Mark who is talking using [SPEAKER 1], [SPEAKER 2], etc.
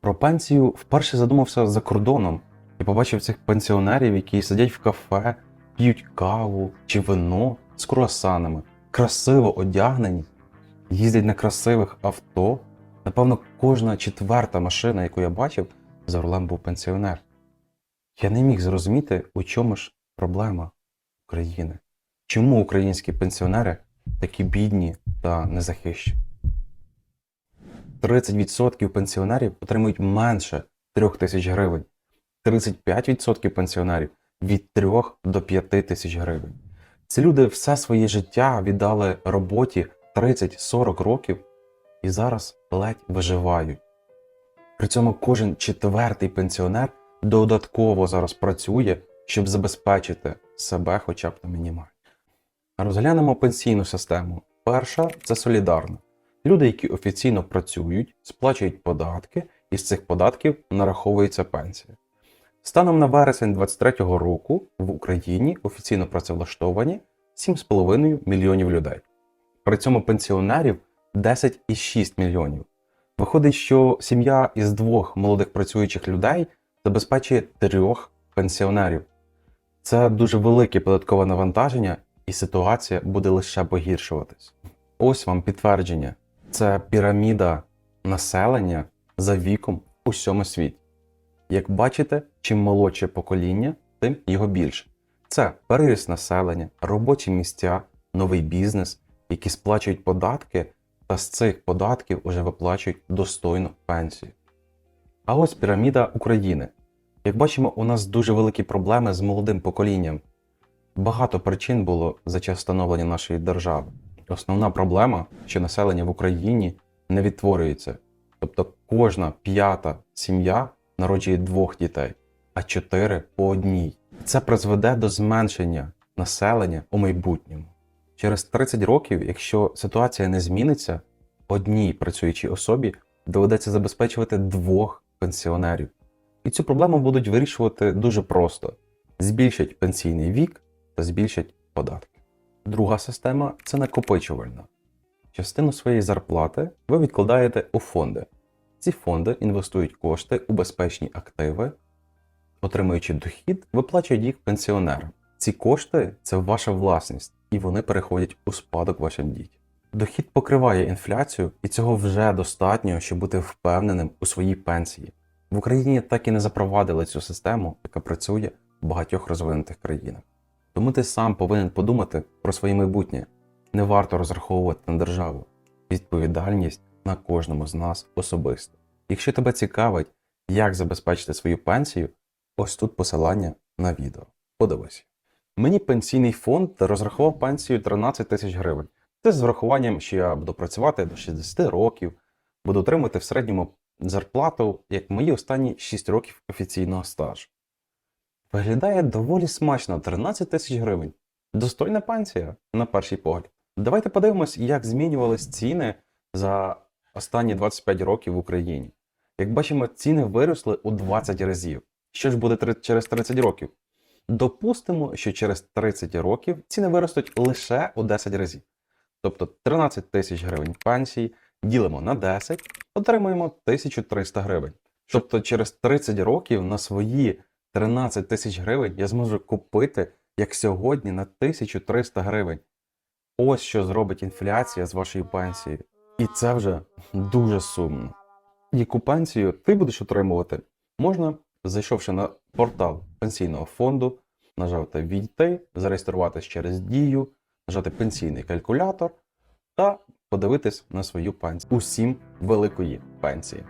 [SPEAKER 1] Про пенсію вперше задумався за кордоном і побачив цих пенсіонерів, які сидять в кафе, п'ють каву чи вино з круасанами, красиво одягнені, їздять на красивих авто. Напевно, кожна четверта машина, яку я бачив, за рулем був пенсіонер. Я не міг зрозуміти, у чому ж проблема України. Чому українські пенсіонери такі бідні та незахищені? 30% пенсіонерів отримують менше 3 тисяч гривень, 35% пенсіонерів від 3 до 5 тисяч гривень. Ці люди все своє життя віддали роботі 30-40 років і зараз ледь виживають. При цьому кожен четвертий пенсіонер додатково зараз працює, щоб забезпечити себе хоча б на мінімальні. Розглянемо пенсійну систему. Перша це солідарна. Люди, які офіційно працюють, сплачують податки, і з цих податків нараховується пенсія. Станом на вересень 2023 року в Україні офіційно працевлаштовані 7,5 мільйонів людей. При цьому пенсіонерів 10,6 мільйонів. Виходить, що сім'я із двох молодих працюючих людей забезпечує трьох пенсіонерів. Це дуже велике податкове навантаження, і ситуація буде лише погіршуватись. Ось вам підтвердження: це піраміда населення за віком у всьому світі. Як бачите, чим молодше покоління, тим його більше. Це переріст населення, робочі місця, новий бізнес, які сплачують податки, та з цих податків уже виплачують достойну пенсію. А ось піраміда України. Як бачимо, у нас дуже великі проблеми з молодим поколінням. Багато причин було за час становлення нашої держави. Основна проблема, що населення в Україні не відтворюється. Тобто кожна п'ята сім'я народжує двох дітей, а чотири по одній. Це призведе до зменшення населення у майбутньому. Через 30 років, якщо ситуація не зміниться, одній працюючій особі доведеться забезпечувати двох пенсіонерів. І цю проблему будуть вирішувати дуже просто: збільшать пенсійний вік та збільшать податки. Друга система це накопичувальна. Частину своєї зарплати ви відкладаєте у фонди. Ці фонди інвестують кошти у безпечні активи, отримуючи дохід, виплачують їх пенсіонерам. Ці кошти це ваша власність, і вони переходять у спадок вашим дітям. Дохід покриває інфляцію, і цього вже достатньо, щоб бути впевненим у своїй пенсії. В Україні так і не запровадили цю систему, яка працює в багатьох розвинутих країнах. Тому ти сам повинен подумати про своє майбутнє. Не варто розраховувати на державу. Відповідальність на кожному з нас особисто. Якщо тебе цікавить, як забезпечити свою пенсію, ось тут посилання на відео. Подивись. Мені пенсійний фонд розрахував пенсію 13 тисяч гривень. Це з врахуванням, що я буду працювати до 60 років, буду отримувати в середньому зарплату, як мої останні 6 років офіційного стажу. Виглядає доволі смачно 13 тисяч гривень. Достойна пенсія, на перший погляд. Давайте подивимось, як змінювались ціни за останні 25 років в Україні. Як бачимо, ціни виросли у 20 разів. Що ж буде через 30 років? Допустимо, що через 30 років ціни виростуть лише у 10 разів. Тобто 13 тисяч гривень пенсії ділимо на 10, отримуємо 1300 гривень. Тобто через 30 років на свої 13 тисяч гривень я зможу купити, як сьогодні, на 1300 гривень. Ось що зробить інфляція з вашою пенсією. І це вже дуже сумно. Яку пенсію ти будеш отримувати, можна, зайшовши на портал пенсійного фонду, нажати Війти, зареєструватись через дію, нажати пенсійний калькулятор та подивитись на свою пенсію. Усім великої пенсії.